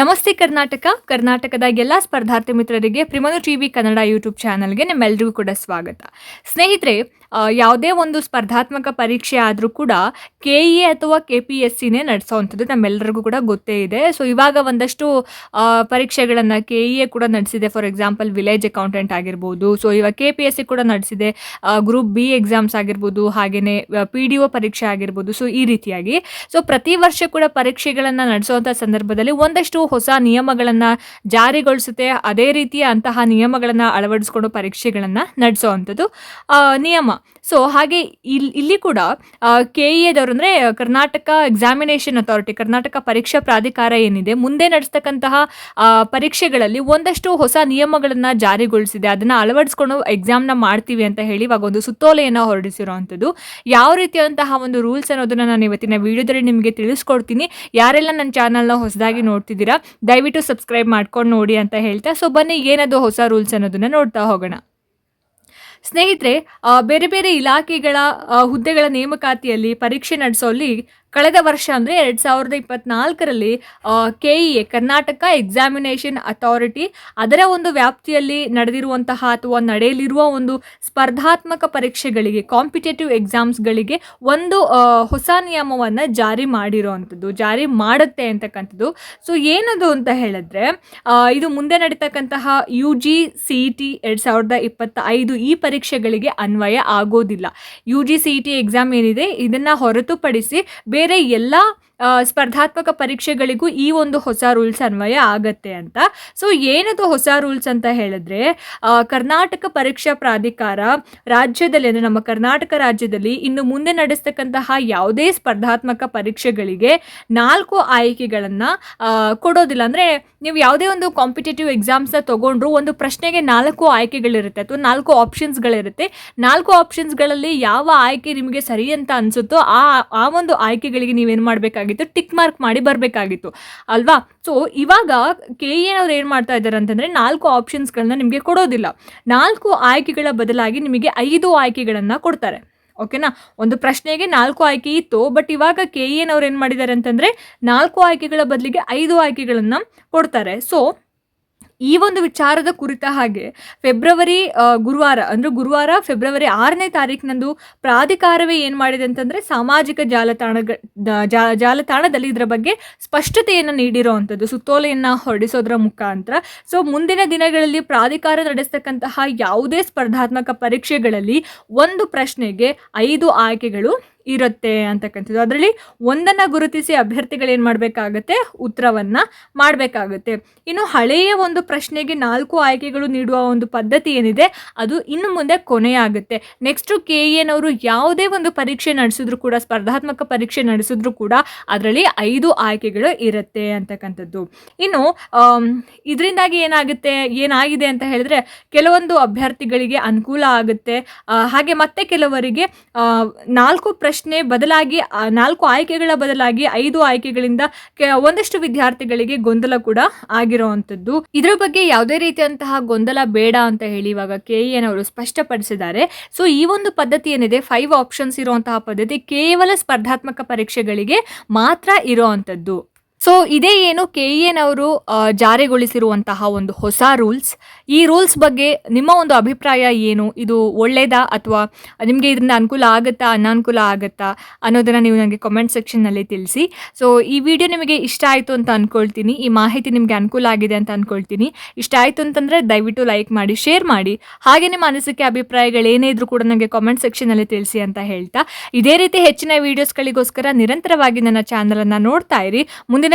ನಮಸ್ತೆ ಕರ್ನಾಟಕ. ಕರ್ನಾಟಕದ ಎಲ್ಲ ಸ್ಪರ್ಧಾರ್ಥಿ ಮಿತ್ರರಿಗೆ ಪ್ರಿಮನು ಟಿವಿ ಕನ್ನಡ ಯೂಟ್ಯೂಬ್ ಚಾನಲ್ಗೆ ನಿಮ್ಮೆಲ್ಲರಿಗೂ ಕೂಡ ಸ್ವಾಗತ. ಸ್ನೇಹಿತರೆ ಯಾವುದೇ ಒಂದು ಸ್ಪರ್ಧಾತ್ಮಕ ಪರೀಕ್ಷೆ ಆದರೂ ಕೂಡ ಕೆ ಇ ಎ ಅಥವಾ ಕೆ ಪಿ ಎಸ್ ಸಿನೇ ನಡೆಸೋವಂಥದ್ದು ನಮ್ಮೆಲ್ಲರಿಗೂ ಕೂಡ ಗೊತ್ತೇ ಇದೆ. ಸೊ ಇವಾಗ ಒಂದಷ್ಟು ಪರೀಕ್ಷೆಗಳನ್ನು ಕೆ ಇ ಎ ಕೂಡ ನಡೆಸಿದೆ. ಫಾರ್ ಎಕ್ಸಾಂಪಲ್ ವಿಲೇಜ್ ಅಕೌಂಟೆಂಟ್ ಆಗಿರ್ಬೋದು. ಸೊ ಇವಾಗ ಕೆ ಪಿ ಎಸ್ ಸಿ ಕೂಡ ನಡೆಸಿದೆ. ಗ್ರೂಪ್ ಬಿ ಎಕ್ಸಾಮ್ಸ್ ಆಗಿರ್ಬೋದು ಹಾಗೆಯೇ ಪಿ ಡಿ ಒ ಪರೀಕ್ಷೆ ಆಗಿರ್ಬೋದು. ಸೊ ಈ ರೀತಿಯಾಗಿ. ಸೊ ಪ್ರತಿ ವರ್ಷ ಕೂಡ ಪರೀಕ್ಷೆಗಳನ್ನು ನಡೆಸುವಂಥ ಸಂದರ್ಭದಲ್ಲಿ ಒಂದಷ್ಟು ಹೊಸ ನಿಯಮಗಳನ್ನು ಜಾರಿಗೊಳಿಸುತ್ತೆ. ಅದೇ ರೀತಿಯ ಅಂತಹ ನಿಯಮಗಳನ್ನು ಅಳವಡಿಸ್ಕೊಂಡು ಪರೀಕ್ಷೆಗಳನ್ನು ನಡೆಸೋವಂಥದ್ದು ನಿಯಮ. ಸೊ ಹಾಗೆ ಇಲ್ಲಿ ಇಲ್ಲಿ ಕೂಡ ಕೆ ಇ ಎದವರು ಅಂದರೆ ಕರ್ನಾಟಕ ಎಕ್ಸಾಮಿನೇಷನ್ ಅಥಾರಿಟಿ ಕರ್ನಾಟಕ ಪರೀಕ್ಷಾ ಪ್ರಾಧಿಕಾರ ಏನಿದೆ, ಮುಂದೆ ನಡೆಸ್ತಕ್ಕಂತಹ ಪರೀಕ್ಷೆಗಳಲ್ಲಿ ಒಂದಷ್ಟು ಹೊಸ ನಿಯಮಗಳನ್ನು ಜಾರಿಗೊಳಿಸಿದೆ. ಅದನ್ನು ಅಳವಡಿಸ್ಕೊಂಡು ಎಕ್ಸಾಮ್ನ ಮಾಡ್ತೀವಿ ಅಂತ ಹೇಳಿ ಇವಾಗ ಒಂದು ಸುತ್ತೋಲೆಯನ್ನು ಹೊರಡಿಸಿರುವಂಥದ್ದು. ಯಾವ ರೀತಿಯಾದಂತಹ ಒಂದು ರೂಲ್ಸ್ ಅನ್ನೋದನ್ನ ನಾನು ಇವತ್ತಿನ ವಿಡಿಯೋದಲ್ಲಿ ನಿಮಗೆ ತಿಳಿಸ್ಕೊಡ್ತೀನಿ. ಯಾರೆಲ್ಲ ನನ್ನ ಚಾನಲ್ನ ಹೊಸದಾಗಿ ನೋಡ್ತಿದ್ದೀರಾ, ದಯವಿಟ್ಟು ಸಬ್ಸ್ಕ್ರೈಬ್ ಮಾಡ್ಕೊಂಡು ನೋಡಿ ಅಂತ ಹೇಳ್ತಾ ಸೊ ಬನ್ನಿ ಏನದು ಹೊಸ ರೂಲ್ಸ್ ಅನ್ನೋದನ್ನ ನೋಡ್ತಾ ಹೋಗೋಣ. ಸ್ನೇಹಿತರೆ ಬೇರೆ ಬೇರೆ ಇಲಾಖೆಗಳ ಹುದ್ದೆಗಳ ನೇಮಕಾತಿಯಲ್ಲಿ ಪರೀಕ್ಷೆ ನಡೆಸೋಲ್ಲಿ ಕಳೆದ ವರ್ಷ ಅಂದರೆ ಎರಡು ಸಾವಿರದ ಇಪ್ಪತ್ನಾಲ್ಕರಲ್ಲಿ K E A Karnataka examination authority ಅದರ ಒಂದು ವ್ಯಾಪ್ತಿಯಲ್ಲಿ ನಡೆದಿರುವಂತಹ ಅಥವಾ ನಡೆಯಲಿರುವ ಒಂದು ಸ್ಪರ್ಧಾತ್ಮಕ ಪರೀಕ್ಷೆಗಳಿಗೆ ಕಾಂಪಿಟೇಟಿವ್ ಎಕ್ಸಾಮ್ಸ್ಗಳಿಗೆ ಒಂದು ಹೊಸ ನಿಯಮವನ್ನು ಜಾರಿ ಮಾಡಿರುವಂಥದ್ದು, ಜಾರಿ ಮಾಡುತ್ತೆ ಅಂತಕ್ಕಂಥದ್ದು. ಸೊ ಏನದು ಅಂತ ಹೇಳಿದ್ರೆ ಇದು ಮುಂದೆ ನಡೀತಕ್ಕಂತಹ U G C E T ಎರಡು ಸಾವಿರದ ಇಪ್ಪತ್ತ ಐದು ಈ ಪರೀಕ್ಷೆಗಳಿಗೆ ಅನ್ವಯ ಆಗೋದಿಲ್ಲ. U G C E T exam ಏನಿದೆ, ಇದನ್ನು ಹೊರತುಪಡಿಸಿ ಬೇರೆ ಎಲ್ಲ ಆ, ಸ್ಪರ್ಧಾತ್ಮಕ ಪರೀಕ್ಷೆಗಳಿಗೂ ಈ ಒಂದು ಹೊಸ ರೂಲ್ಸ್ ಅನ್ವಯ ಆಗತ್ತೆ ಅಂತ. ಸೊ ಏನದು ಹೊಸ ರೂಲ್ಸ್ ಅಂತ ಹೇಳಿದ್ರೆ ಕರ್ನಾಟಕ ಪರೀಕ್ಷಾ ಪ್ರಾಧಿಕಾರ ರಾಜ್ಯದಲ್ಲಿ, ಅಂದರೆ ನಮ್ಮ ಕರ್ನಾಟಕ ರಾಜ್ಯದಲ್ಲಿ ಇನ್ನು ಮುಂದೆ ನಡೆಸ್ತಕ್ಕಂತಹ ಯಾವುದೇ ಸ್ಪರ್ಧಾತ್ಮಕ ಪರೀಕ್ಷೆಗಳಿಗೆ ನಾಲ್ಕು ಆಯ್ಕೆಗಳನ್ನು ಕೊಡೋದಿಲ್ಲ. ಅಂದರೆ ನೀವು ಯಾವುದೇ ಒಂದು ಕಾಂಪಿಟೇಟಿವ್ ಎಕ್ಸಾಮ್ಸ್ನ ತೊಗೊಂಡ್ರು ಒಂದು ಪ್ರಶ್ನೆಗೆ ನಾಲ್ಕು ಆಯ್ಕೆಗಳಿರುತ್ತೆ, ಅಥವಾ ನಾಲ್ಕು ಆಪ್ಷನ್ಸ್ಗಳಿರುತ್ತೆ ನಾಲ್ಕು ಆಪ್ಷನ್ಸ್ಗಳಲ್ಲಿ ಯಾವ ಆಯ್ಕೆ ನಿಮಗೆ ಸರಿ ಅಂತ ಅನಿಸುತ್ತೋ ಆ ಆ ಒಂದು ಆಯ್ಕೆಗಳಿಗೆ ನೀವೇನು ಮಾಡಬೇಕಾಗಿತ್ತು ಟಿಕ್ ಮಾರ್ಕ್ ಮಾಡಿ ಬರಬೇಕಾಗಿತ್ತು. ಅಲ್ವಾ? ಸೊ ಇವಾಗ ಕೆ ಏನವ್ರು ಏನು ಮಾಡ್ತಾ ಇದ್ದಾರೆ ಅಂತಂದರೆ ನಾಲ್ಕು ಆಪ್ಷನ್ಸ್ಗಳನ್ನ ನಿಮಗೆ ಕೊಡೋದಿಲ್ಲ. ನಾಲ್ಕು ಆಯ್ಕೆಗಳ ಬದಲಾಗಿ ನಿಮಗೆ ಐದು ಆಯ್ಕೆಗಳನ್ನು ಕೊಡ್ತಾರೆ. ಓಕೆನಾ ಒಂದು ಪ್ರಶ್ನೆಗೆ ನಾಲ್ಕು ಆಯ್ಕೆ ಇತ್ತು ಬಟ್ ಇವಾಗ ಕೆ ಎನವ್ರು ಏನು ಮಾಡಿದ್ದಾರೆ ಅಂತಂದರೆ ನಾಲ್ಕು ಆಯ್ಕೆಗಳ ಬದಲಿಗೆ ಐದು ಆಯ್ಕೆಗಳನ್ನು ಕೊಡ್ತಾರೆ. ಸೊ ಈ ಒಂದು ವಿಚಾರದ ಕುರಿತ ಹಾಗೆ ಫೆಬ್ರವರಿ ಗುರುವಾರ, ಅಂದರೆ ಗುರುವಾರ ಫೆಬ್ರವರಿ ಆರನೇ ತಾರೀಕಿನಂದು ಪ್ರಾಧಿಕಾರವೇ ಏನು ಮಾಡಿದೆ ಅಂತಂದರೆ ಸಾಮಾಜಿಕ ಜಾಲತಾಣ ಜಾಲತಾಣದಲ್ಲಿ ಇದರ ಬಗ್ಗೆ ಸ್ಪಷ್ಟತೆಯನ್ನು ನೀಡಿರುವಂಥದ್ದು ಸುತ್ತೋಲೆಯನ್ನು ಹೊರಡಿಸೋದ್ರ ಮುಖಾಂತರ. ಸೊ ಮುಂದಿನ ದಿನಗಳಲ್ಲಿ ಪ್ರಾಧಿಕಾರ ನಡೆಸ್ತಕ್ಕಂತಹ ಯಾವುದೇ ಸ್ಪರ್ಧಾತ್ಮಕ ಪರೀಕ್ಷೆಗಳಲ್ಲಿ ಒಂದು ಪ್ರಶ್ನೆಗೆ ಐದು ಆಯ್ಕೆಗಳು ಇರುತ್ತೆ ಅಂತಕ್ಕಂಥದ್ದು. ಅದರಲ್ಲಿ ಒಂದನ್ನು ಗುರುತಿಸಿ ಅಭ್ಯರ್ಥಿಗಳು ಏನು ಮಾಡಬೇಕಾಗತ್ತೆ? ಉತ್ತರವನ್ನು ಮಾಡಬೇಕಾಗುತ್ತೆ. ಇನ್ನು ಹಳೆಯ ಒಂದು ಪ್ರಶ್ನೆಗೆ ನಾಲ್ಕು ಆಯ್ಕೆಗಳು ನೀಡುವ ಒಂದು ಪದ್ಧತಿ ಏನಿದೆ, ಅದು ಇನ್ನು ಮುಂದೆ ಕೊನೆಯಾಗುತ್ತೆ. ನೆಕ್ಸ್ಟು ಕೆ ಅವರು ಯಾವುದೇ ಒಂದು ಪರೀಕ್ಷೆ ನಡೆಸಿದ್ರು ಕೂಡ, ಸ್ಪರ್ಧಾತ್ಮಕ ಪರೀಕ್ಷೆ ನಡೆಸಿದ್ರು ಕೂಡ ಅದರಲ್ಲಿ ಐದು ಆಯ್ಕೆಗಳು ಇರುತ್ತೆ ಅಂತಕ್ಕಂಥದ್ದು. ಇನ್ನು ಇದರಿಂದಾಗಿ ಏನಾಗುತ್ತೆ, ಏನಾಗಿದೆ ಅಂತ ಹೇಳಿದ್ರೆ, ಕೆಲವೊಂದು ಅಭ್ಯರ್ಥಿಗಳಿಗೆ ಅನುಕೂಲ ಆಗುತ್ತೆ. ಹಾಗೆ ಮತ್ತೆ ಕೆಲವರಿಗೆ ನಾಲ್ಕು ಪ್ರಶ್ನೆ ಬದಲಾಗಿ ನಾಲ್ಕು ಆಯ್ಕೆಗಳ ಬದಲಾಗಿ ಐದು ಆಯ್ಕೆಗಳಿಂದ ಒಂದಷ್ಟು ವಿದ್ಯಾರ್ಥಿಗಳಿಗೆ ಗೊಂದಲ ಕೂಡ ಆಗಿರುವಂತದ್ದು ಇದರ ಬಗ್ಗೆ ಯಾವುದೇ ರೀತಿಯಂತಹ ಗೊಂದಲ ಬೇಡ ಅಂತ ಹೇಳಿ ಇವಾಗ ಕೆ ಅವರು ಸ್ಪಷ್ಟಪಡಿಸಿದ್ದಾರೆ. ಸೊ, ಈ ಒಂದು ಪದ್ಧತಿ ಏನಿದೆ ಫೈವ್ ಆಪ್ಷನ್ಸ್ ಇರುವಂತಹ ಪದ್ಧತಿ ಕೇವಲ ಸ್ಪರ್ಧಾತ್ಮಕ ಪರೀಕ್ಷೆಗಳಿಗೆ ಮಾತ್ರ ಇರುವಂಥದ್ದು. ಸೊ ಇದೇ ಏನು ಕೆ ಅವರು ಜಾರಿಗೊಳಿಸಿರುವಂತಹ ಒಂದು ಹೊಸ ರೂಲ್ಸ್. ಈ ರೂಲ್ಸ್ ಬಗ್ಗೆ ನಿಮ್ಮ ಒಂದು ಅಭಿಪ್ರಾಯ ಏನು? ಇದು ಒಳ್ಳೆಯದಾ ಅಥವಾ ನಿಮಗೆ ಇದರಿಂದ ಅನುಕೂಲ ಆಗುತ್ತಾ, ಅನಾನುಕೂಲ ಆಗುತ್ತಾ ಅನ್ನೋದನ್ನು ನೀವು ನನಗೆ ಕಮೆಂಟ್ ಸೆಕ್ಷನ್ನಲ್ಲಿ ತಿಳಿಸಿ. ಸೊ ಈ ವಿಡಿಯೋ ನಿಮಗೆ ಇಷ್ಟ ಆಯಿತು ಅಂತ ಅಂದ್ಕೊಳ್ತೀನಿ ಈ ಮಾಹಿತಿ ನಿಮಗೆ ಅನುಕೂಲ ಆಗಿದೆ ಅಂತ ಅಂದ್ಕೊಳ್ತೀನಿ ಇಷ್ಟ ಆಯಿತು ಅಂತಂದರೆ ದಯವಿಟ್ಟು ಲೈಕ್ ಮಾಡಿ ಶೇರ್ ಮಾಡಿ. ಹಾಗೆ ನಿಮ್ಮ ಅನಿಸಿಕೆ, ಅಭಿಪ್ರಾಯಗಳು ಏನೇ ಇದ್ರೂ ಕೂಡ ನನಗೆ ಕಾಮೆಂಟ್ ಸೆಕ್ಷನಲ್ಲಿ ತಿಳಿಸಿ ಅಂತ ಹೇಳ್ತಾ. ಇದೇ ರೀತಿ ಹೆಚ್ಚಿನ ವೀಡಿಯೋಸ್ಗಳಿಗೋಸ್ಕರ ನಿರಂತರವಾಗಿ ನನ್ನ ಚಾನಲನ್ನು ನೋಡ್ತಾ ಇರಿ.